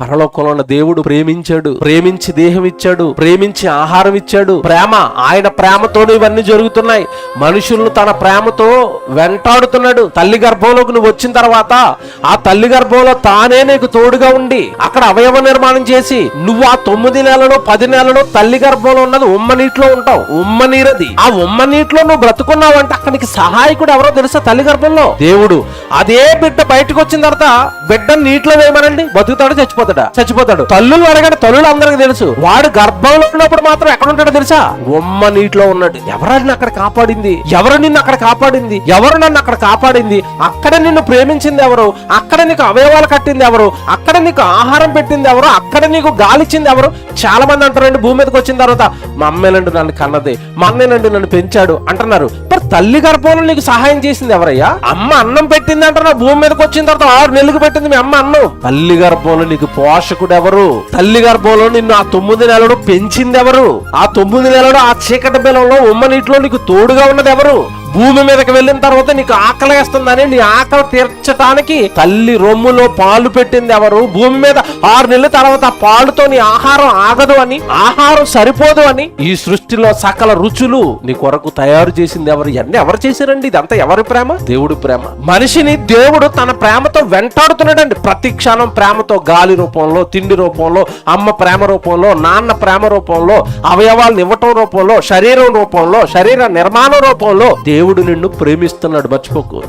పరలోకంలో ఉన్న దేవుడు ప్రేమించాడు ప్రేమించి దేహం ఇచ్చాడు ప్రేమించి ఆహారం ఇచ్చాడు. ప్రేమ ఆయన ప్రేమతోనే ఇవన్నీ జరుగుతున్నాయి. మనుషులను తన ప్రేమతో వెంటాడుతున్నాడు. తల్లి గర్భంలోకి నువ్వు వచ్చిన తర్వాత ఆ తల్లి గర్భంలో తానే నీకు తోడుగా ఉండి అక్కడ అవయవ నిర్మాణం చేసి నువ్వు ఆ తొమ్మిది నెలలో పది నెలలు తల్లి గర్భంలో ఉన్నది ఉమ్మ నీటిలో ఉంటావు. ఉమ్మ నీరది. ఆ ఉమ్మ నీటిలో నువ్వు బ్రతుకున్నావంటే అక్కడికి సహాయకుడు ఎవరో తెలుసా తల్లి గర్భంలో? దేవుడు అదే బిడ్డ బయటకు వచ్చిన తర్వాత బిడ్డ నీటిలో వేయమనండి. బతుకుతాడు చచ్చిపోతాడు. చచ్చిపోతాడు? తల్లులు అడగండి తల్లులు అందరికి తెలుసు. వాడు గర్భంలో ఉన్నప్పుడు మాత్రం ఎక్కడ ఉంటాడో తెలుసా? ఉమ్మ నీటిలో ఉన్నాడు. ఎవరు నిన్ను అక్కడ కాపాడింది? ఎవరు నిన్ను అక్కడ కాపాడింది? ఎవరు నన్ను అక్కడ కాపాడింది? అక్కడ నిన్ను ప్రేమించింది ఎవరు? అక్కడ నీకు అవయవాలు కట్టింది ఎవరు? అక్కడ నీకు ఆహారం పెట్టింది ఎవరు? అక్కడ నీకు గాలిచ్చింది ఎవరు? చాలా మంది అంటారండి భూమి మీదకి వచ్చిన తర్వాత మా అమ్మేనండి నన్ను కన్నది. మా అన్నేనండి నన్ను పెంచాడు. అంటున్నారు. తల్లి గర్భంలో నీకు సహాయం చేసింది ఎవరయ్యా? అమ్మ అన్నం పెట్టింది అంటున్నా భూమి మీదకి వచ్చిన తర్వాత ఆరు నెలలకు పెట్టింది మీ అమ్మ అన్నం. తల్లి గర్భంలో నీకు పోషకుడు ఎవరు? తల్లి గర్భంలో నిన్ను ఆ తొమ్మిది నెలలు పెంచింది ఎవరు? ఆ తొమ్మిది నెలలు ఆ చీకటి బెలంలో ఉమ్మ నీటిలో నీకు తోడుగా ఉన్నది ఎవరు? భూమి మీదకి వెళ్ళిన తర్వాత నీకు ఆకలి వేస్తుందని నీ ఆకలి తీర్చడానికి తల్లి రొమ్ములో పాలు పెట్టింది ఎవరు? భూమి మీద ఆరు నెలల తర్వాత పాలుతో నీ ఆహారం ఆగదు అని ఆహారం సరిపోదు అని ఈ సృష్టిలో సకల రుచులు నీ కొరకు తయారు చేసింది ఎవరు? ఇవన్నీ ఎవరు చేశారండి? ఇదంతా ఎవరి ప్రేమ? దేవుడి ప్రేమ. మనిషిని దేవుడు తన ప్రేమతో వెంటాడుతున్నాడండి. ప్రతి క్షణం ప్రేమతో గాలి రూపంలో తిండి రూపంలో అమ్మ ప్రేమ రూపంలో నాన్న ప్రేమ రూపంలో అవయవాలను ఇవ్వటం రూపంలో శరీరం రూపంలో శరీర నిర్మాణం రూపంలో దేవుడు నిన్ను ప్రేమిస్తున్నాడు. మర్చిపోకు.